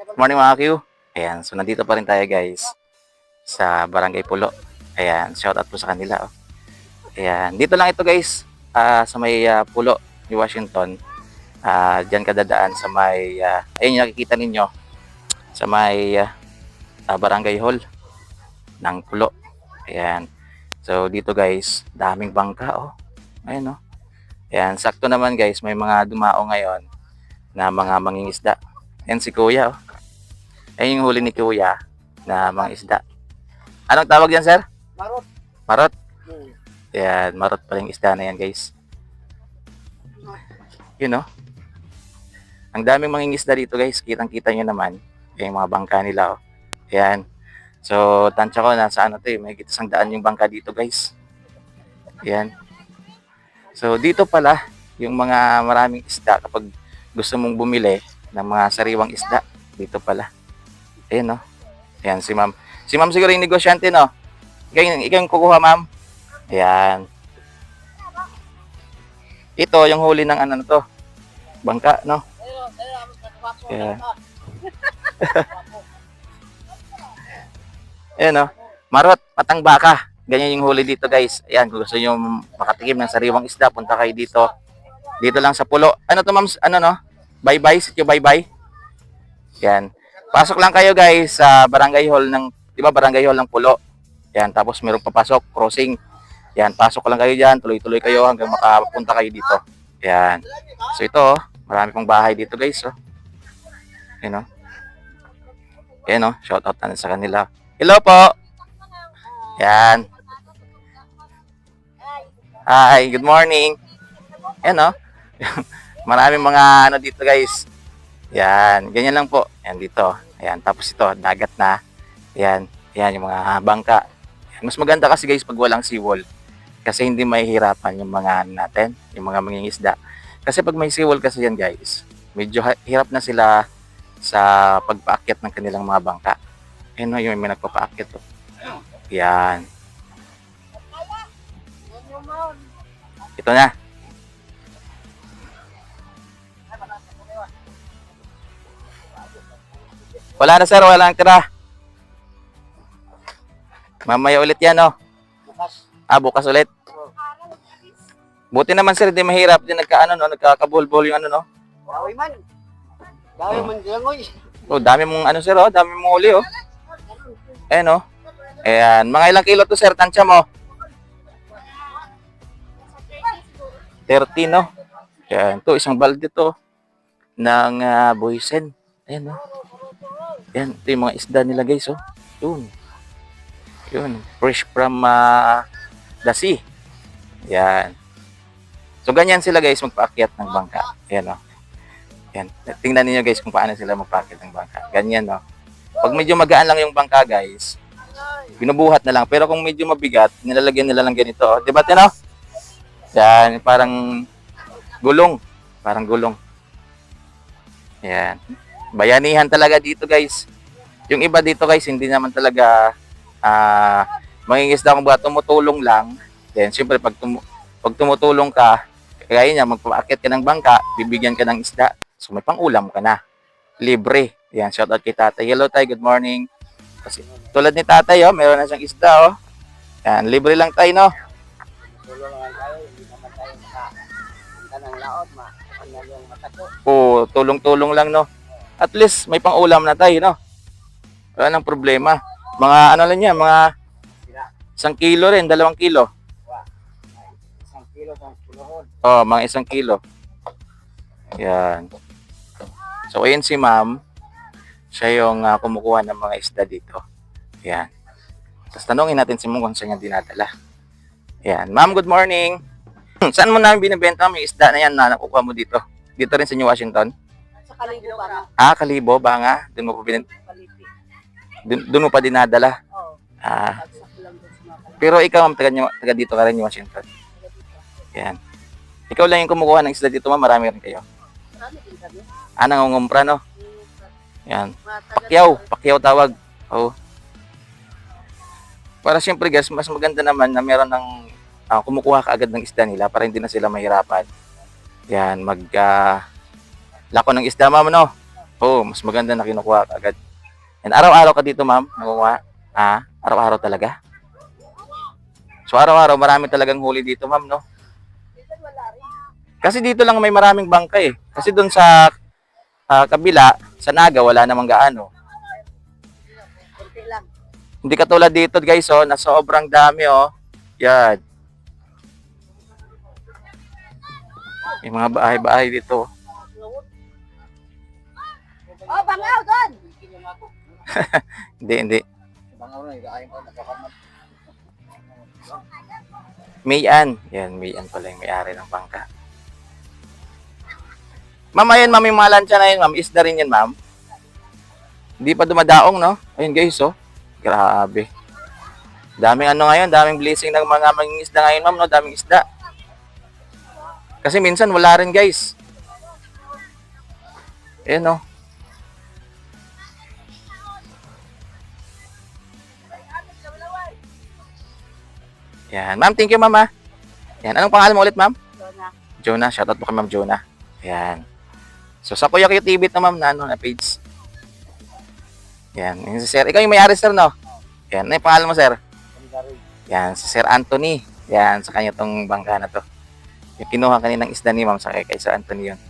Good morning mga Q. Ayan, so nandito pa rin tayo guys sa Barangay Pulo. Ayan, shout out po sa kanila. Oh. Ayan, dito lang ito guys ah, sa may ah, Pulo ni Washington. Ah, diyan kadadaan sa may ah, ayun yung nakikita ninyo sa may ah, ah, Barangay Hall ng Pulo. Ayan. So dito guys, daming bangka oh. Ayan oh. Ayan, sakto naman guys, may mga dumao ngayon na mga mangingisda. Ayan si Kuya oh. Ayan yung huli ni Kuya na mga isda. Anong tawag yan, sir? Marot. Marot. Hmm. Yan, marot pa yung isda na yan, guys. Yun, no? Ang daming mangingisda dito, guys. Kitang-kita nyo naman. Yung mga bangka nila, oh. Yan. So, tansya ko, nasa ano to eh. May isang daan yung bangka dito, guys. Yan. So, dito pala, yung mga maraming isda, kapag gusto mong bumili ng mga sariwang isda, dito pala. Ayan, no? Ayan, si ma'am. Si ma'am siguro yung negosyante, no? Ikaw ikaw yung kukuha, ma'am. Ayan. Ito, yung huli ng ano to. Bangka, no? Ayan. Ayan, no? Marot, matang baka. Ganyan yung huli dito, guys. Ayan, kung gusto nyo makatikim ng sariwang isda, punta kayo dito. Dito lang sa pulo. Ano to, ma'am? Ano, no? Bye-bye, sityo bye-bye. Yan. Pasok lang kayo, guys, sa barangay hall ng, di ba, barangay hall ng pulo. Yan, tapos meron papasok, crossing. Yan, pasok lang kayo dyan, tuloy-tuloy kayo hanggang makapunta kayo dito. Yan. So ito, oh, marami pong bahay dito guys. Oh. Yan o. Yan o, shout out na sa kanila. Hello po! Yan. Hi, good morning. Yan o. Maraming mga ano dito guys. Yan, ganyan lang po. Yan dito. Ayan, tapos ito, dagat na. Yan, yan yung mga bangka. Mas maganda kasi guys pag walang seawall. Kasi hindi mahihirapan yung mga ano natin, yung mga mangingisda. Kasi pag may seawall kasi yan guys, medyo hirap na sila sa pagpaakyat ng kanilang mga bangka. Ayun o, yung may nagpapaakyat to. Yan. Ito na. Wala na sir, wala nang tira. Mamaya ulit yan, oh. Bukas. Ah, bukas ulit. Buti naman sir, hindi mahirap. Hindi nagka, ano, no, nagkakabol-bol yung ano, no. Gawi man. Gawi man dilangoy. Oh, dami mong ano sir, oh. Dami mong uli, oh. Ayan, oh. Ayan. Mga ilang kilo to sir, tansya mo? 30, no? Ayan. To, isang balde to. Ng uh, boysen. Ayan, oh. Ayan. Ito yung mga isda nila, guys, oh. Yun. Yun. Fresh from uh, the sea. Ayan. So, ganyan sila, guys, magpaakyat ng bangka. Ayan, oh. Ayan. Tingnan niyo guys, kung paano sila magpaakyat ng bangka. Ganyan, no? Pag medyo magaan lang yung bangka, guys, binubuhat na lang. Pero kung medyo mabigat, nilalagyan nila lang ganito. Oh. Diba, Tino? Yan, parang gulong. Parang gulong. Yan. Bayanihan talaga dito, guys. Yung iba dito, guys, hindi naman talaga ah mangingisda kung ba tumutulong lang. Then, siyempre, pag, tumu- pag tumutulong ka, kaya niya, magpapakit ka ng bangka, bibigyan ka ng isda. So, may pang-ulam ka na. Libre. Yan, shout out kay tatay. Hello, tay. Good morning. Kasi, tulad ni tatay, oh, meron na siyang isda, oh. Yan, libre lang tayo, no? Tulungan tayo, hindi naman tayo makapunta ng laot, ma. Ano yung matako. O, tulong-tulong lang, no? At least, may pang-ulam na tayo, no? Wala nang problema. Mga, ano lang yan, mga isang kilo rin, dalawang kilo. Isang kilo, isang kilohon. Oh, mga isang kilo. Yan. So, ayun si ma'am. Siya yung ah, kumukuha ng mga isda dito. Yan. Tapos tanongin natin si ma'am kung saan niya dinadala. Yan. Ma'am, good morning. Saan mo namin binibenta may isda na yan na nakukuha mo dito? Dito rin sa New Washington? Kalibo na. Ah, Kalibo, Banga. Doon mo pa, bin- doon, doon mo pa dinadala. Oo. Ah, pero ikaw, ma'am, taga, taga dito ka rin, New Washington. Yan. Ikaw lang yung kumukuha ng isda dito, ma'am. Marami rin kayo. Marami din kami. Ah, nangungumpra, no? Yan. Pakyaw, pakyaw tawag. Oo. Para siyempre guys, mas maganda naman na meron ng ah, kumukuha ka agad ng isda nila para hindi na sila mahirapan. Yan, mag ah, lako ng isda ma'am no. Oo, mas maganda na kinukuha agad. And araw-araw ka dito, ma'am, nakukuha? Ah, araw-araw talaga? So, araw-araw, marami talagang huli dito, ma'am, no? Kasi dito lang may maraming bangka eh. Kasi doon sa ah, kabila, sa Naga, wala namang gaano. Hindi katulad dito, guys, oh, na sobrang dami, oh. Yan. May mga bahay-bahay dito. Oh, Hindi, hindi. Mayan. Yan, Mayan pala yung may-ari ng bangka. Ma'am, ayan, ma'am, yung mga lansya na yun, ma'am. Isda rin yan, ma'am. Hindi pa dumadaong, no? Ayun, guys, oh. Grabe. Daming ano ngayon, daming blessing ng mga mga isda ngayon, ma'am, no? Daming isda. Kasi minsan wala rin, guys. Ayan, oh. Yan. Ma'am, thank you, ma'am, ah. Yan. Anong pangalan mo ulit, ma'am? Na. Jonah. Shoutout po kay Ma'am Jonah. Yan. So, sa Kuya Kuya TV ito, ma'am, na, ano, na page. Yan. Yan si Sir. Ikaw yung may-ari, sir, no? Yan. Ano yung pangalan mo, sir? Yan. Si Sir Anthony. Yan. Sa kanya tong bangka na to. Yung kinuha kaninang isda ni ma'am sa kay, kay Sir Anthony yun.